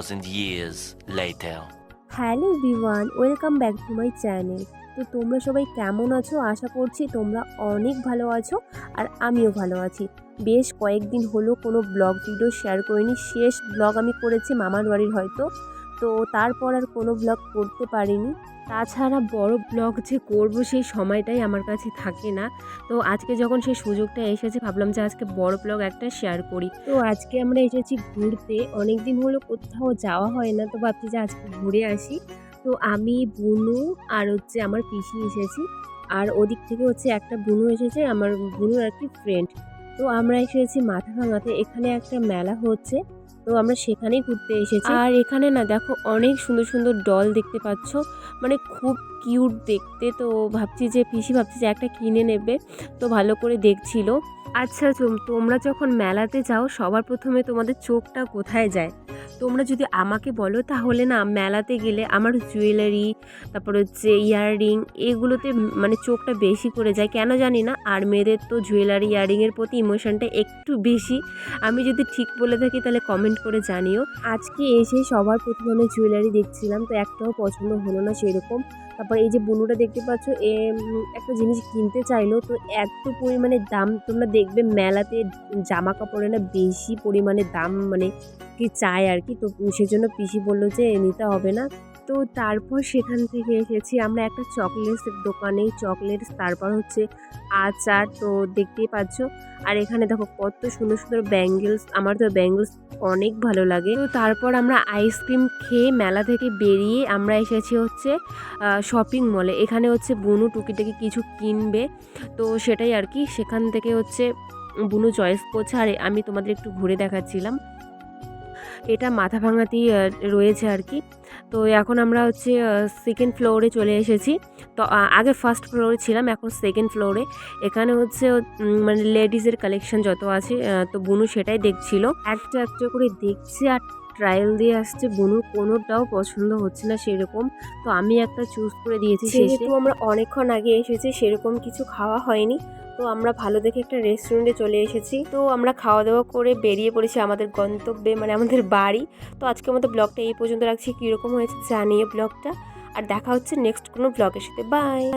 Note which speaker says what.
Speaker 1: 2,000 years later.
Speaker 2: Hello everyone, welcome back to my channel তো তোমরা সবাই কেমন আছো? আশা করছি তোমরা অনেক ভালো আছো আর আমিও ভালো আছি। বেশ কয়েকদিন হলো কোনো ব্লগ ভিডিও শেয়ার করিনি। শেষ ব্লগ আমি করেছি মামার বাড়ির হয়তো। তো তারপর আর কোনো ব্লগ করতে পারিনি। তাছাড়া বড় ব্লগ যে করব সেই সময়টাই আমার কাছে থাকে না। তো আজকে যখন সেই সুযোগটা এসেছে, ভাবলাম যে আজকে বড় ব্লগ একটা শেয়ার করি। তো আজকে আমরা এসেছি ঘুরতে। অনেক দিন হলো কোথাও যাওয়া হয় না, তো ভাবছি যে আজকে ঘুরে আসি। তো আমি, বুনু আর হচ্ছে আমার পিসি এসেছি। আর ওদিক থেকে হচ্ছে একটা বুনু এসেছে, আমার বুনুর একটি ফ্রেন্ড তো আমরা এসেছি মাথা ভাঙাতে। এখানে একটা মেলা হচ্ছে। তো আমরা সেখানেই ঘুরতে এসেছি। আর এখানে না দেখো অনেক সুন্দর সুন্দর ডল দেখতে পাচ্ছ। মানে খুব কিউট দেখতে, তো ভাবছি যে পিসি ভাবছি যে একটা কিনে নেবে, তো ভালো করে দেখছিল। আচ্ছা তোম- তোমরা যখন মেলাতে যাও, সবার প্রথমে তোমাদের চোখটা কোথায় যায়? তোমরা যদি আমাকে বলো, তাহলে না, মেলাতে গেলে আমার জুয়েলারি তারপর হচ্ছে ইয়াররিং এগুলোতে মানে চোখটা বেশি করে যায়। কেন জানি না, আর মেয়েদের তো জুয়েলারি ইয়াররিংয়ের প্রতি ইমোশনটা একটু বেশি। আমি যদি ঠিক বলে থাকি, তাহলে কমেন্ট করে জানিও। আজকে এসে সবার প্রথমে আমি জুয়েলারি দেখছিলাম, তো একটাও পছন্দ হলো না সেরকম। এই যে বুনুটা দেখতে পাচ্ছ, এ একটা জিনিস কিনতে চাইলো, তো এত পরিমাণে দাম তোমরা দেখবে মেলাতে জামা কাপড়ে না বেশি পরিমাণে দাম মানে কি চায় আর কি, তো সেজন্য পিসি বলল যে নিতে হবে না। তো তারপর সেখান থেকে এসেছি আমরা একটা চকলেটসের দোকানে। চকলেটস, তারপর হচ্ছে আচার, তো দেখতেই পাচ্ছ। আর এখানে দেখো কত সুন্দর সুন্দর ব্যাঙ্গেলস। আমার তো ব্যাঙ্গেলস অনেক ভালো লাগে। তো তারপর আমরা আইসক্রিম খেয়ে মেলা থেকে বেরিয়ে আমরা এসেছি হচ্ছে শপিং মলে। এখানে হচ্ছে বুনু টুকিটাকি কিছু কিনবে। তো সেটাই আর কি। সেখান থেকে হচ্ছে বুনু চয়েস করছে। আর আমি তোমাদের একটু ঘুরে দেখাচ্ছিলাম। এটা মাথা ভাঙাতেই রয়েছে আর কি। তো এখন আমরা হচ্ছে সেকেন্ড ফ্লোরে চলে এসেছি। তো আগে ফার্স্ট ফ্লোরে ছিলাম, এখন সেকেন্ড ফ্লোরে এখানে হচ্ছে মানে লেডিজের কালেকশন যত আছে তো বুনু সেটাই দেখছিল। একটা একটা করে দেখছি আর ট্রায়াল দিয়ে আসছে বুনুর কোনোটাও পছন্দ হচ্ছে না সেরকম। তো আমি একটা চুজ করে দিয়েছি যেহেতু আমরা অনেকক্ষণ আগে এসেছি, সেরকম কিছু খাওয়া হয়নি। তো আমরা ভালো দেখে একটা রেস্টুরেন্টে চলে এসেছি। তো আমরা খাওয়া দাওয়া করে বেরিয়ে পড়েছি আমাদের গন্তব্যে মানে আমাদের বাড়ি। তো আজকের মতো ব্লগটা এই পর্যন্ত রাখছি। কীরকম হয়েছে জানিয়ে ব্লগটা। আর দেখা হচ্ছে নেক্সট কোনো ব্লগের সাথে। বাই